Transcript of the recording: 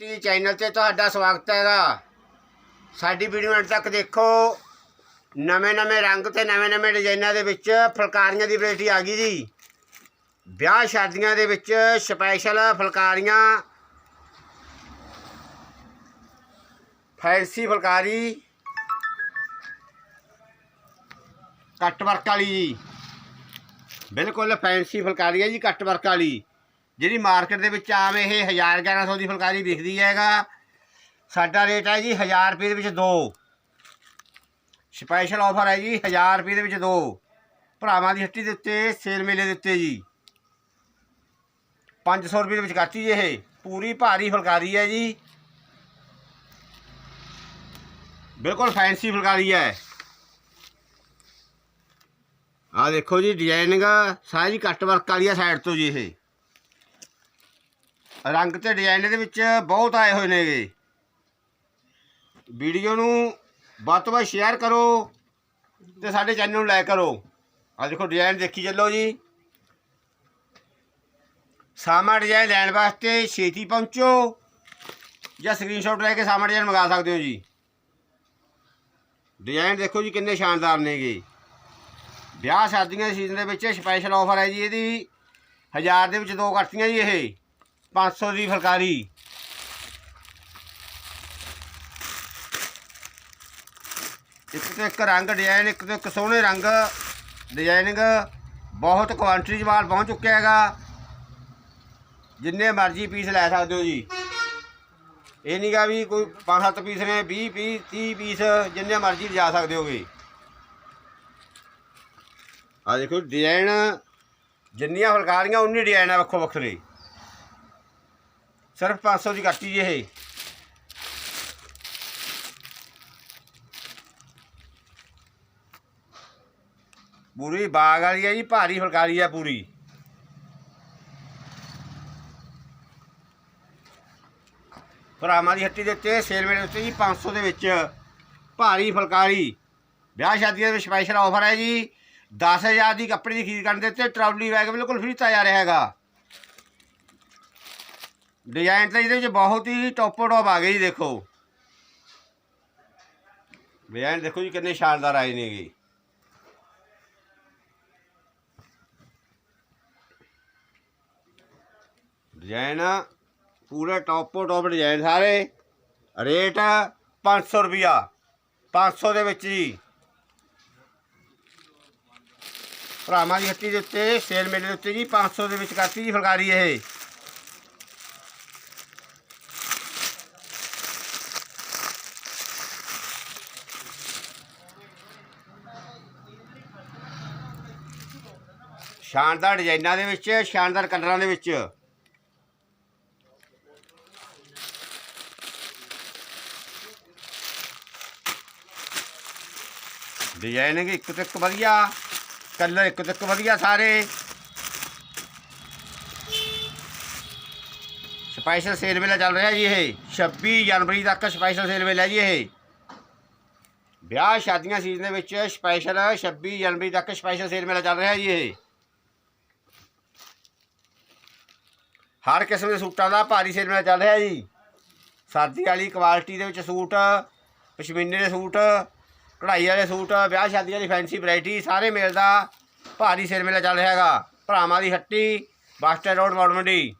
T channel ਤੇ ਤੁਹਾਡਾ ਸਵਾਗਤ ਹੈਗਾ ਸਾਡੀ ਵੀਡੀਓ ਅੰਤ ਤੱਕ ਦੇਖੋ। ਨਵੇਂ ਨਵੇਂ ਰੰਗ ਤੇ ਨਵੇਂ ਨਵੇਂ ਡਿਜ਼ਾਈਨਾਂ ਦੇ ਵਿੱਚ ਫੁਲਕਾਰੀਆਂ ਦੀ ਵੈਰਾਈਟੀ ਆ ਗਈ ਜੀ। ਵਿਆਹ ਸ਼ਾਦੀਆਂ ਦੇ ਵਿੱਚ ਸਪੈਸ਼ਲ ਫੁਲਕਾਰੀਆਂ। ਫੈਂਸੀ ਫੁਲਕਾਰੀ। ਕੱਟ ਵਰਕ ਵਾਲੀ ਜੀ। ਬਿਲਕੁਲ ਫੈਂਸੀ ਫੁਲਕਾਰੀ ਹੈ ਜੀ ਕੱਟ ਵਰਕ ਵਾਲੀ। ਜਿਹੜੀ ਮਾਰਕੀਟ ਦੇ ਵਿੱਚ ਆਮ ਇਹ 1000 1100 ਦੀ ਫੁਲਕਾਰੀ ਵਿਕਦੀ ਹੈਗਾ, ਸਾਡਾ ਰੇਟ ਹੈ ਜੀ 1000 ਰੁਪਏ ਦੇ ਵਿੱਚ ਦੋ। ਸਪੈਸ਼ਲ ਆਫਰ ਹੈ ਜੀ 1000 ਰੁਪਏ ਦੇ ਵਿੱਚ ਦੋ। ਭਰਾਵਾਂ ਦੀ ਹੱਟੀ ਦੇ ਉੱਤੇ, ਸੇਲ ਮੇਲੇ ਦੇ ਉੱਤੇ ਜੀ। 500 ਰੁਪਏ ਦੇ ਵਿੱਚ ਕਰਤੀ ਜੀ ਇਹ, ਪੂਰੀ ਭਾਰੀ ਫੁਲਕਾਰੀ ਹੈ ਜੀ। ਬਿਲਕੁਲ ਫੈਂਸੀ ਫੁਲਕਾਰੀ ਹੈ। ਆ ਦੇਖੋ ਜੀ ਡਿਜ਼ਾਈਨਿੰਗ ਸਾਰੀ ਕੱਟ ਵਰਕ ਵਾਲੀ ਆ ਸਾਈਡ ਤੋਂ ਜੀ ਇਹ। ਰੰਗ ਤੇ ਡਿਜ਼ਾਈਨ ਦੇ ਵਿੱਚ ਬਹੁਤ ਆਏ ਹੋਏ ਨੇਗੇ। ਵੀਡੀਓ ਨੂੰ ਵੱਧ ਤੋਂ ਵੱਧ ਸ਼ੇਅਰ ਕਰੋ ਤੇ ਸਾਡੇ ਚੈਨਲ ਨੂੰ ਲਾਈਕ ਕਰੋ। ਆ ਦੇਖੋ, ਡਿਜ਼ਾਈਨ ਦੇਖੀ ਚੱਲੋ ਜੀ। ਸਾਮਾ ਡਿਜ਼ਾਈਨ ਲੈਣ ਵਾਸਤੇ ਛੇਤੀ ਪਹੁੰਚੋ ਜਾਂ ਸਕਰੀਨਸ਼ਾਟ ਲੈ ਕੇ ਸਾਮਾ ਡਿਜ਼ਾਈਨ ਮੰਗਾ ਸਕਦੇ ਹੋ ਜੀ। ਡਿਜ਼ਾਈਨ ਦੇਖੋ ਜੀ ਕਿੰਨੇ ਸ਼ਾਨਦਾਰ ਨੇਗੇ। ਵਿਆਹ ਸ਼ਾਦੀਆਂ ਦੇ ਸੀਜ਼ਨ ਦੇ ਵਿੱਚ ਸਪੈਸ਼ਲ ਆਫਰ ਹੈ ਜੀ ਇਹਦੀ। 1000 ਦੇ ਵਿੱਚ ਦੋ ਕਰਤੀਆਂ ਜੀ ਇਹ। 500 ਦੀ ਫੁਲਕਾਰੀ। ਇੱਕ ਤੋਂ ਇੱਕ ਰੰਗ ਡਿਜ਼ਾਈਨ ਇੱਕ ਤੋਂ ਇੱਕ ਸੋਹਣੇ ਰੰਗ ਡਿਜ਼ਾਈਨਿੰਗ ਬਹੁਤ ਕੁਆਂਟੀਟੀ 'ਚ ਮਾਲ ਪਹੁੰਚ ਚੁੱਕਿਆ ਹੈਗਾ। ਜਿੰਨੇ ਮਰਜ਼ੀ ਪੀਸ ਲੈ ਸਕਦੇ ਹੋ ਜੀ। ਇਹ ਨਹੀਂਗਾ ਵੀ ਕੋਈ 5-7 ਪੀਸ ਨੇ 20 ਪੀਸ 30 ਪੀਸ ਜਿੰਨੇ ਮਰਜ਼ੀ ਲਿਜਾ ਸਕਦੇ ਹੋਗੇ। ਆ ਦੇਖੋ ਡਿਜ਼ਾਈਨ ਜਿੰਨੀਆਂ ਫੁਲਕਾਰੀਆਂ, ਉਨੀ ਡਿਜ਼ਾਈਨ ਆ ਵੱਖੋ ਵੱਖਰੇ ਸਿਰਫ 500 ਦੀ ਕੱਟੀ ਜੀ ਇਹ। ਪੂਰੀ ਬਾਗ ਵਾਲੀ ਹੈ ਜੀ, ਭਾਰੀ ਫੁਲਕਾਰੀ ਹੈ ਪੂਰੀ। ਭਰਾਵਾਂ ਦੀ ਹੱਟੀ ਦੇ ਉੱਤੇ ਸੇਲ ਮੇਰੇ ਉੱਤੇ ਜੀ 500 ਦੇ ਵਿੱਚ ਭਾਰੀ ਫੁਲਕਾਰੀ। ਵਿਆਹ ਸ਼ਾਦੀਆਂ ਦੇ ਵਿੱਚ ਸਪੈਸ਼ਲ ਆਫਰ ਹੈ ਜੀ। 10000 ਦੀ ਕੱਪੜੇ ਦੀ ਖਰੀਦ ਕਰਨ ਦੇ ਉੱਤੇ ਟਰਾਲੀ ਬੈਗ ਬਿਲਕੁਲ ਫ੍ਰੀ ਦਿੱਤਾ ਜਾ ਰਿਹਾ ਹੈਗਾ। ਡਿਜ਼ਾਈਨ ਤਾਂ ਇਹਦੇ ਵਿੱਚ ਬਹੁਤ ਹੀ ਟੌਪੋ ਟੌਪ ਆ ਗਏ ਜੀ, ਦੇਖੋ। ਡਿਜ਼ਾਈਨ ਦੇਖੋ ਜੀ, ਕਿੰਨੇ ਸ਼ਾਨਦਾਰ ਆਏ ਨੇਗੇ ਡਿਜ਼ਾਈਨ ਪੂਰੇ ਟੌਪੋ ਟੌਪ ਡਿਜ਼ਾਈਨ ਸਾਰੇ। ਰੇਟ 500 ਰੁਪਿਆ 500 ਦੇ ਵਿੱਚ ਜੀ। ਭਰਾਵਾਂ ਦੀ ਹੱਟੀ ਦੇ ਉੱਤੇ, ਸੇਲ ਮੇਲੇ ਦੇ ਉੱਤੇ ਜੀ 500 ਦੇ ਵਿੱਚ ਕਰਤੀ ਜੀ ਫੁਲਕਾਰੀ ਇਹ। ਸ਼ਾਨਦਾਰ ਡਿਜ਼ਾਈਨਾਂ ਦੇ ਵਿੱਚ, ਸ਼ਾਨਦਾਰ ਕਲਰਾਂ ਦੇ ਵਿੱਚ। ਡਿਜ਼ਾਈਨਿੰਗ ਇੱਕ ਤੋਂ ਇੱਕ ਵਧੀਆ, ਕਲਰ ਇੱਕ ਤੋਂ ਇੱਕ ਵਧੀਆ ਸਾਰੇ। ਸਪੈਸ਼ਲ ਸੇਲ ਮੇਲਾ ਚੱਲ ਰਿਹਾ ਜੀ ਇਹ 26 ਜਨਵਰੀ ਤੱਕ ਸਪੈਸ਼ਲ ਸੇਲ ਮੇਲਾ ਜੀ ਇਹ। ਵਿਆਹ ਸ਼ਾਦੀਆਂ ਸੀਜ਼ਨ ਦੇ ਵਿੱਚ ਸਪੈਸ਼ਲ 26 ਜਨਵਰੀ ਤੱਕ ਸਪੈਸ਼ਲ ਸੇਲ ਮੇਲਾ ਚੱਲ ਰਿਹਾ ਜੀ ਇਹ। ਹਰ ਕਿਸਮ ਦੇ ਸੂਟਾਂ ਦਾ ਭਾਰੀ ਸੇਲ ਮੇਲਾ ਚੱਲ ਰਿਹਾ ਜੀ। ਸਰਦੀ ਵਾਲੀ ਕੁਆਲਿਟੀ ਦੇ ਵਿੱਚ ਸੂਟ, ਪਸ਼ਮੀਨੇ ਦੇ ਸੂਟ, ਕਢਾਈ ਵਾਲੇ ਸੂਟ, ਵਿਆਹ ਸ਼ਾਦੀ ਵਾਲੀ ਫੈਂਸੀ ਵੈਰਾਈਟੀ ਸਾਰੇ ਮੇਲ ਦਾ ਭਾਰੀ ਸੇਲ ਮੇਲਾ ਚੱਲ ਰਿਹਾ ਹੈਗਾ। ਭਰਾਵਾਂ ਦੀ ਹੱਟੀ, bus stand road Maur Mandi.